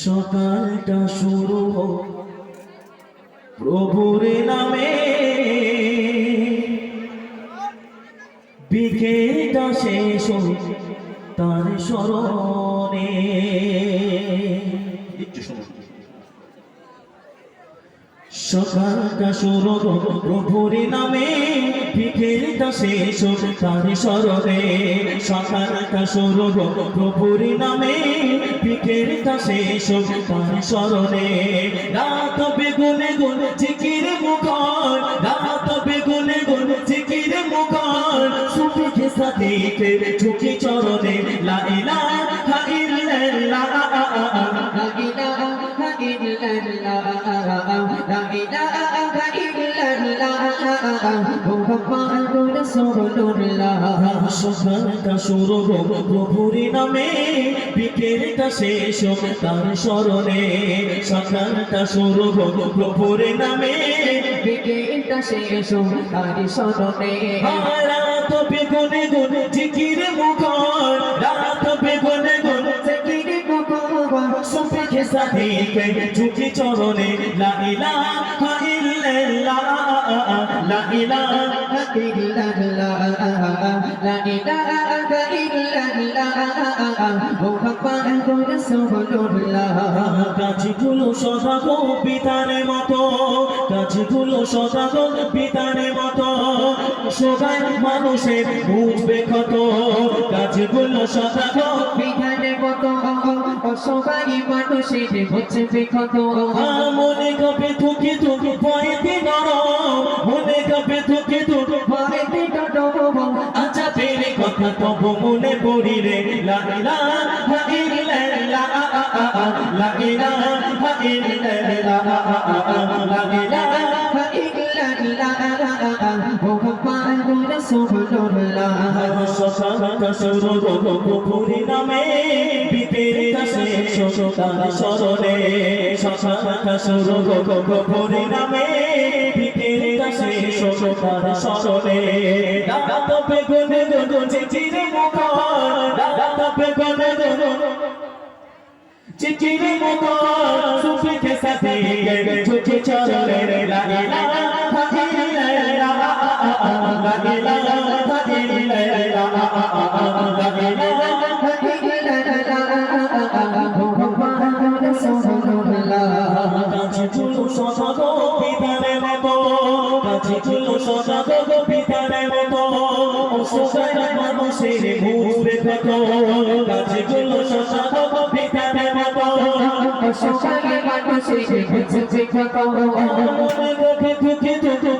সকালটা শুরু প্রভুর নামে বিকেলটা শেষ তার স্মরণে। সকালটা শুরু প্রভুর নামে বিকেলটা শেষ তার স্মরণে সকালটা শুরু প্রভুর নামে বিকেলটা শেষ তার স্মরণে রাত বেগুনে গুন জিকির মুখর, রাত বেগুনে গুন জিকির মুখর সুফিকে সাথীকে ঝুঁকি চরণে লা ইলাহা সকালটা শুরু হোক প্রভুর নামে, বিকেলটা শেষ হোক তার স্মরণে, সকালটা শুরু হোক প্রভুর নামে রাত বেগুনে গুন জিকির মুখর, রাত বেগুনে গুন সুফিকে সাথীকে ঝুঁকি চরণে, লা ইলাহা ইল্লাল্লাহ, লা ইলাহা গাছগুলো সদা গো পিতার মতো, গাছগুলো সদা গো পিতার মতো, সবাই মানুষের বুঝবে কত গাছগুলো সদা গো সবাই মানুষের হচ্ছে বিক্ষত মনে কবে থুকি থুকি পয়েতে নরম। মনে কবে থুকি থুকি ভয়তে ডডব আচ্ছা পেরে কথা তব মনে পড়ি রে। লা ইলাহা ইল্লাল্লাহ লা ইলাহা ইল্লাল্লাহ লা পুরি নামে বিপেরিতা শেষ তার শুরু পুরি নামে বিপেরিতা শেষ তার স্মরণে দাদা বেগুনে গুনে চিরে গুনে চিচিরে মুখ সুফিকে সাথে গাছগুলো সদা গো পিতারে মতো গাছগুলো সদা গো পিতারে মতো সবাই মানুষের ঘুরবে কত গাছগুলো সদা গো পিতারে মতো মনে গেছে তুকে তুকে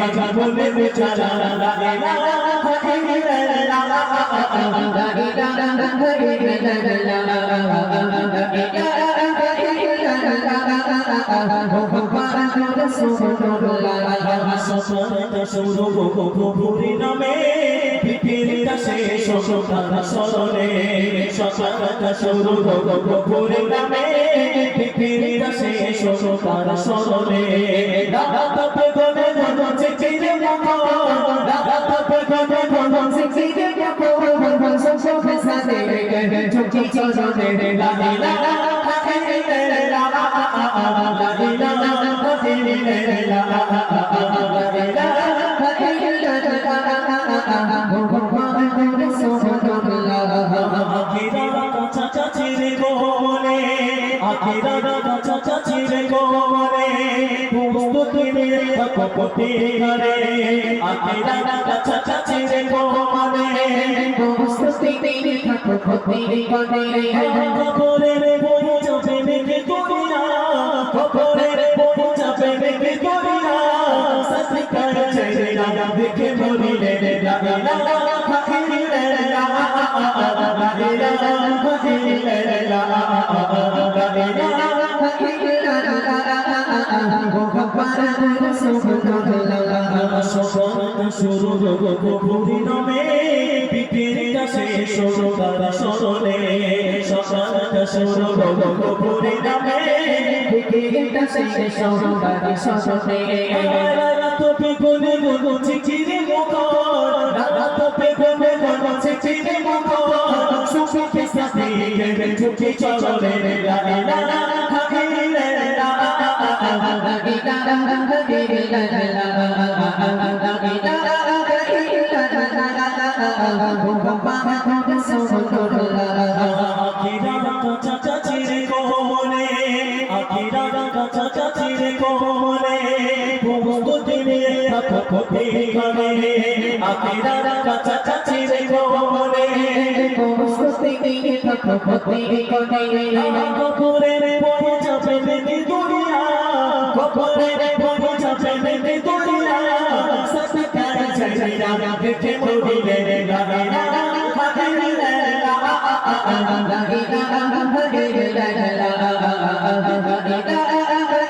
নদে যা যা বলে বেচারা প্রভুরি নামে শুরু প্রভুরি নামে পৃথিবীটা শেষ তার স্মরণে দাদা তপে গনে গনে চিচিরে মুখ দাদা তপে গনে গনে চিচিরে ঝুঁকি চরণে লা ইলাহা ইল্লাল্লাহ লা ইলাহা ইল্লাল্লাহ আখিরা কাছা চাচিরে কোনে আখিরা কপটি করে। আখিরা কাছা চাচিরে কোনে প্রস্তুতি থাকো ক্ষতি করে রে বই প্রেমে রে খবরে পৌঁছাবে মেঘে করিয়া। সত্যিকার রে না দেখে মরিলে রে লা লা খাইলে লা লা লা শুরু গভীর নামে পিপিরিটা শেষ তারা সরলে গেবে ঝুঁকে চলে লা লা লা খাইলে লা আখিরা কাঁচা চাচিরে কোমনে আখিরা কাঁচা কপরে পড়ে যাবে মেঘে দুনিয়া। কপরে পড়ে যাবে মেঘে দুনিয়া। সত্যকার চাইরা দেখে মরিলে লা লা লা খাইলে লা সফলতা সফলতা